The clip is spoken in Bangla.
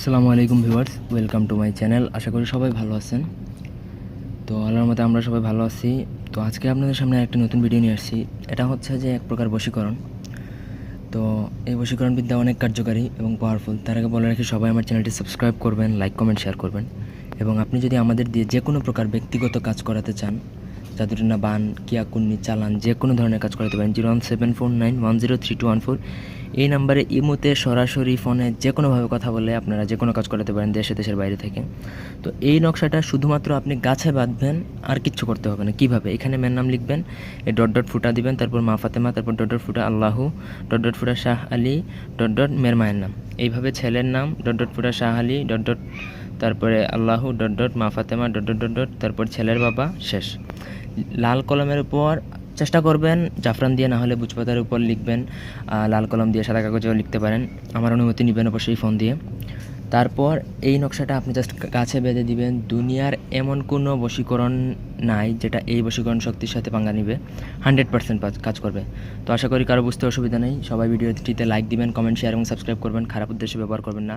আসসালামু আলাইকুম viewers, welcome to my channel. আশা করি সবাই ভালো আছেন। তো আল্লাহর মতে আমরা সবাই ভালো আছি। তো আজকে আপনাদের সামনে একটা নতুন ভিডিও নিয়ে আসছি। এটা হচ্ছে যে এক প্রকার বশীকরণ। তো এই বশীকরণ বিদ্যা অনেক কার্যকারী এবং পাওয়ারফুল তার আগে বলে রাখি, সবাই আমার চ্যানেলটি সাবস্ক্রাইব করবেন লাইক কমেন্ট শেয়ার করবেন। এবং আপনি যদি আমাদের দিয়ে যে কোনো প্রকার ব্যক্তিগত কাজ করাতে চান জাদুটনা বান কিয়াকুন্নি চালান, যে কোনো ধরনের কাজ করাতে পারেন। Zero one seven four nine one zero three two one four. এই নাম্বারে ইমোতে সরাসরি ফোনে যে কোনোভাবে কথা বলে আপনারা যে কোনো কাজ করাতে পারেন দেশে, দেশের বাইরে থেকে। তো এই নকশাটা শুধুমাত্র আপনি গাছে বাঁধবেন, আর কিচ্ছু করতে হবে না। কীভাবে? এখানে মেয়ের নাম লিখবেন এই ডট ডট ফুটা দিবেন, তারপর মা ফাতেমা, তারপর ডট ডট ফুটা আল্লাহু, ডট ডট ফুটা শাহ আলী, ডট ডট মেয়ের মায়ের নাম। এইভাবে ছেলের নাম, ডট ডট ফুটা শাহ আলী, ডট ডট তারপরে আল্লাহু ডট ডট, মা Fatema dot dot dot dot, তারপর ছেলের বাবা, শেষ। লাল কলমের উপর চেষ্টা করবেন, জাফরান দিয়ে না হলে বুঝপাতার উপর লিখবেন লাল কলম দিয়ে সাদা কাগজেও লিখতে পারেন। আমার অনুমতি নেবেন অবশ্যই ফোন দিয়ে। তারপর এই নকশাটা আপনি জাস্ট গাছে বেঁধে দিবেন। দুনিয়ার এমন কোনো বশীকরণ নাই যেটা এই বশীকরণ শক্তির সাথে পাঙ্গা নিবে। হান্ড্রেড পার্সেন্ট কাজ করবে। তো আশা করি কারও বুঝতে অসুবিধা নেই। সবাই ভিডিওটিতে লাইক দিবেন কমেন্ট শেয়ার এবং সাবস্ক্রাইব করবেন। খারাপ উদ্দেশ্যে ব্যবহার করবেন না।